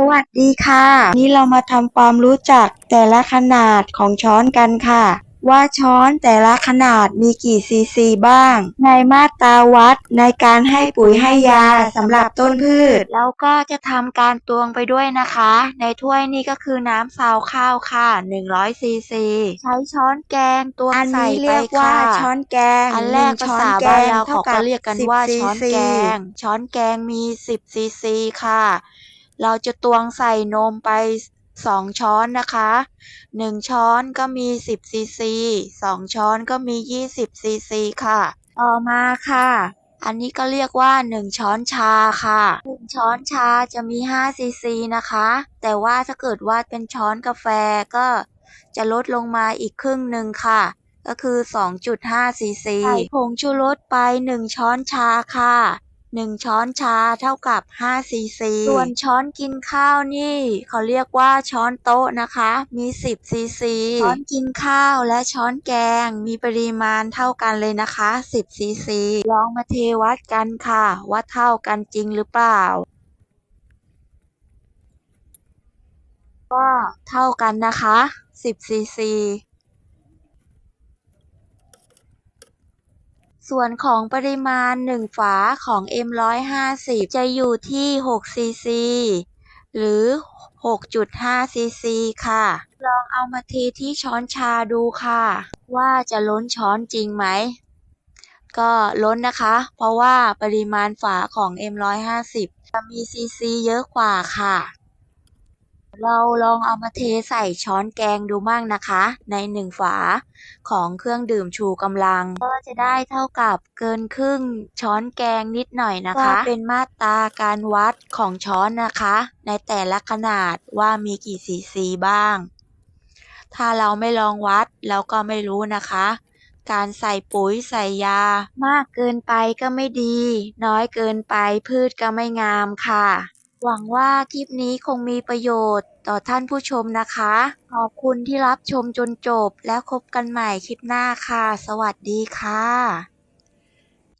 สวัสดีค่ะ นี่เรามาทำความรู้จักแต่ละขนาดของช้อนกันค่ะ ว่าช้อนแต่ละขนาดมีกี่ซีซีบ้าง ในมาตราวัดในการให้ปุ๋ยให้ยาสำหรับต้นพืช แล้วก็จะทำการตวงไปด้วยนะคะ ในถ้วยนี้ก็คือน้ำซาวข้าวค่ะ100ซีซีใช้ช้อนแกงตวงอันใส่นี้ไปเรียกว่าค่ะช้อนแกง อันแรกหภาช้อนษาแกบ้านงเราเท่าเขากัก็บเรียกกัน10ว่าซีช้อนซีแกง ช้อนแกงมี 10ซีซีค่ะ เราจะตวงใส่นมไป 2 ช้อนนะคะ 1 ช้อนก็มี 10ซีซี2ช้อนก็มี 20ซีซีค่ะ ต่อมาค่ะ อันนี้ก็เรียกว่า 1 ช้อนชาค่ะ 1 ช้อนชาจะมี5ซีซีนะคะ แต่ว่าถ้าเกิดว่าเป็นช้อนกาแฟก็จะลดลงมาอีกครึ่งหนึ่งค่ะ ก็คือ 2.5ซีซีใส่ผงชูรสไป 1 ช้อนชาค่ะ 1 ช้อนชาเท่ากับ5ซีซีส่วนช้อนกินข้าวนี่ เขาเรียกว่าช้อนโต๊ะนะคะ มี 10ซีซีช้อนกินข้าวและช้อนแกงมีปริมาณเท่ากันเลยนะคะ 10ซีซีลองมาเทวัดกันค่ะ ว่าเท่ากันจริงหรือเปล่า ก็เท่ากันนะคะ10ซีซี ส่วนของปริมาณ 1 ฝาของ M150 จะอยู่ที่6ซีซีหรือ 6.5ซีซีค่ะ ลองเอามาเทที่ช้อนชาดูค่ะ ว่าจะล้นช้อนจริงไหม ก็ล้นนะคะ เพราะว่าปริมาณฝาของ M150 จะมีซีซีเยอะกว่าค่ะ เราลองเอามาเทใส่ช้อนแกงดูมั่งนะคะ ใน1ฝาของเครื่องดื่มชูกำลัง ก็จะได้เท่ากับเกินครึ่งช้อนแกงนิดหน่อยนะคะ เป็นมาตราการวัดของช้อนนะคะ ในแต่ละขนาดว่ามีกี่ซีซีบ้าง ถ้าเราไม่ลองวัดเราก็ไม่รู้นะคะการใส่ปุ๋ยใส่ยา มากเกินไปก็ไม่ดี น้อยเกินไปพืชก็ไม่งามค่ะ หวังว่าคลิปนี้คงมีประโยชน์ต่อท่านผู้ชมนะคะ ขอบคุณที่รับชมจนจบแล้วพบกันใหม่คลิปหน้าค่ะ สวัสดีค่ะ